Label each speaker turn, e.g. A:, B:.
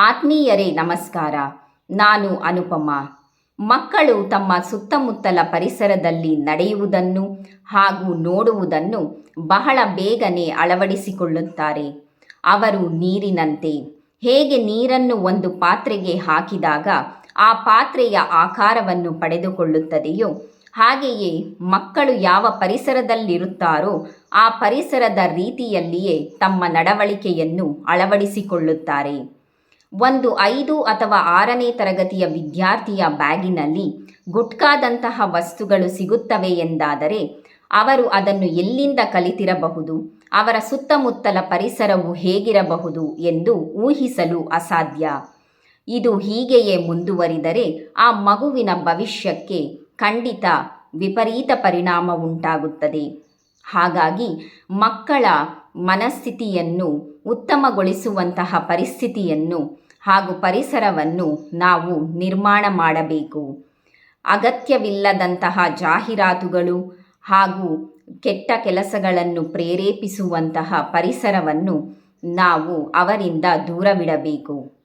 A: ಆತ್ಮೀಯರೇ, ನಮಸ್ಕಾರ. ನಾನು ಅನುಪಮ. ಮಕ್ಕಳು ತಮ್ಮ ಸುತ್ತಮುತ್ತಲ ಪರಿಸರದಲ್ಲಿ ನಡೆಯುವುದನ್ನು ಹಾಗೂ ನೋಡುವುದನ್ನು ಬಹಳ ಬೇಗನೆ ಅಳವಡಿಸಿಕೊಳ್ಳುತ್ತಾರೆ. ಅವರು ನೀರಿನಂತೆ. ಹೇಗೆ ನೀರನ್ನು ಒಂದು ಪಾತ್ರೆಗೆ ಹಾಕಿದಾಗ ಆ ಪಾತ್ರೆಯ ಆಕಾರವನ್ನು ಪಡೆದುಕೊಳ್ಳುತ್ತದೆಯೋ, ಹಾಗೆಯೇ ಮಕ್ಕಳು ಯಾವ ಪರಿಸರದಲ್ಲಿರುತ್ತಾರೋ ಆ ಪರಿಸರದ ರೀತಿಯಲ್ಲಿಯೇ ತಮ್ಮ ನಡವಳಿಕೆಯನ್ನು ಅಳವಡಿಸಿಕೊಳ್ಳುತ್ತಾರೆ. ಒಂದು ಐದು ಅಥವಾ ಆರನೇ ತರಗತಿಯ ವಿದ್ಯಾರ್ಥಿಯ ಬ್ಯಾಗಿನಲ್ಲಿ ಗುಟ್ಕಾದಂತಹ ವಸ್ತುಗಳು ಸಿಗುತ್ತವೆ ಎಂದಾದರೆ ಅವರು ಅದನ್ನು ಎಲ್ಲಿಂದ ಕಲಿತಿರಬಹುದು, ಅವರ ಸುತ್ತಮುತ್ತಲ ಪರಿಸರವು ಹೇಗಿರಬಹುದು ಎಂದು ಊಹಿಸಲು ಅಸಾಧ್ಯ. ಇದು ಹೀಗೆಯೇ ಮುಂದುವರಿದರೆ ಆ ಮಗುವಿನ ಭವಿಷ್ಯಕ್ಕೆ ಖಂಡಿತ ವಿಪರೀತ ಪರಿಣಾಮ ಉಂಟಾಗುತ್ತದೆ. ಹಾಗಾಗಿ ಮಕ್ಕಳ ಮನಸ್ಥಿತಿಯನ್ನು ಉತ್ತಮಗೊಳಿಸುವಂತಹ ಪರಿಸ್ಥಿತಿಯನ್ನು ಹಾಗೂ ಪರಿಸರವನ್ನು ನಾವು ನಿರ್ಮಾಣ ಮಾಡಬೇಕು. ಅಗತ್ಯವಿಲ್ಲದಂತಹ ಜಾಹೀರಾತುಗಳು ಹಾಗೂ ಕೆಟ್ಟ ಕೆಲಸಗಳನ್ನು ಪ್ರೇರೇಪಿಸುವಂತಹ ಪರಿಸರವನ್ನು ನಾವು ಅವರಿಂದ ದೂರವಿಡಬೇಕು.